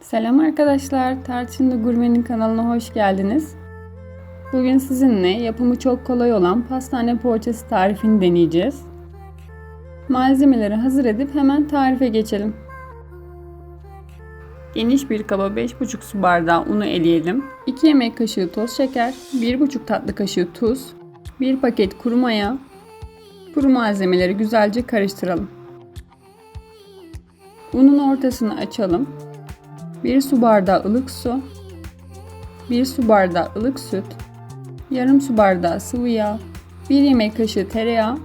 Selam arkadaşlar, Tarçınlı Gurme'nin kanalına hoş geldiniz. Bugün sizinle yapımı çok kolay olan pastane poğaçası tarifini deneyeceğiz. Malzemeleri hazır edip hemen tarife geçelim. Geniş bir kaba 5,5 su bardağı unu eleyelim. 2 yemek kaşığı toz şeker, 1,5 tatlı kaşığı tuz, 1 paket kuru maya, kuru malzemeleri güzelce karıştıralım. Unun ortasını açalım 1 su bardağı ılık su, 1 su bardağı ılık süt, yarım su bardağı sıvı yağ, 1 yemek kaşığı tereyağı,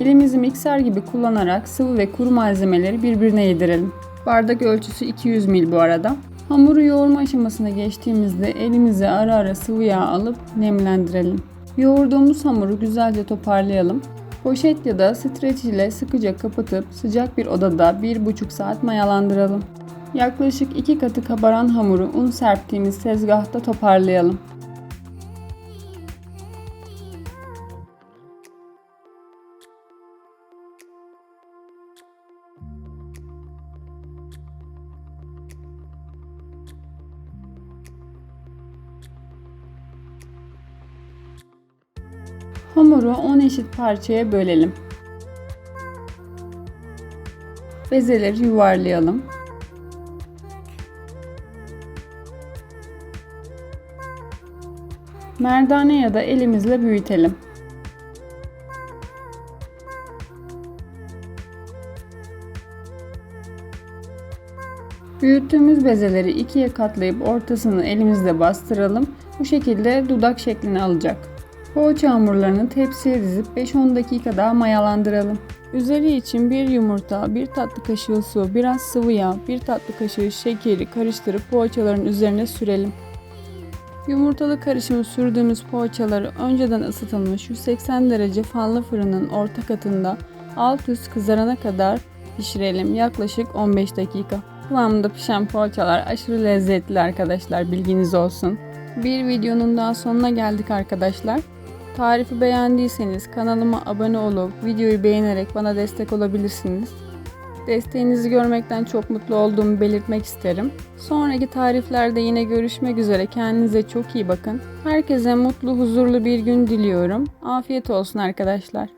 elimizi mikser gibi kullanarak sıvı ve kuru malzemeleri birbirine yedirelim. Bardak ölçüsü 200 ml bu arada. Hamuru yoğurma aşamasına geçtiğimizde elimize ara ara sıvı yağ alıp nemlendirelim. Yoğurduğumuz hamuru güzelce toparlayalım. Poşet ya da streç ile sıkıca kapatıp sıcak bir odada 1,5 saat mayalandıralım. Yaklaşık 2 katı kabaran hamuru un serptiğimiz tezgahta toparlayalım. Hamuru 10 eşit parçaya bölelim. Bezeleri yuvarlayalım. Merdane ya da elimizle büyütelim. Büyüttüğümüz bezeleri ikiye katlayıp ortasını elimizle bastıralım. Bu şekilde dudak şeklini alacak. Poğaça hamurlarını tepsiye dizip 5-10 dakika daha mayalandıralım. Üzeri için bir yumurta, bir tatlı kaşığı su, biraz sıvı yağ, bir tatlı kaşığı şekeri karıştırıp poğaçaların üzerine sürelim. Yumurtalı karışımı sürdüğümüz poğaçaları önceden ısıtılmış 180 derece fanlı fırının orta katında alt üst kızarana kadar pişirelim yaklaşık 15 dakika. Kıvamında pişen poğaçalar aşırı lezzetli arkadaşlar bilginiz olsun. Bir videonun daha sonuna geldik arkadaşlar. Tarifi beğendiyseniz kanalıma abone olup videoyu beğenerek bana destek olabilirsiniz. Desteğinizi görmekten çok mutlu olduğumu belirtmek isterim. Sonraki tariflerde yine görüşmek üzere. Kendinize çok iyi bakın. Herkese mutlu, huzurlu bir gün diliyorum. Afiyet olsun arkadaşlar.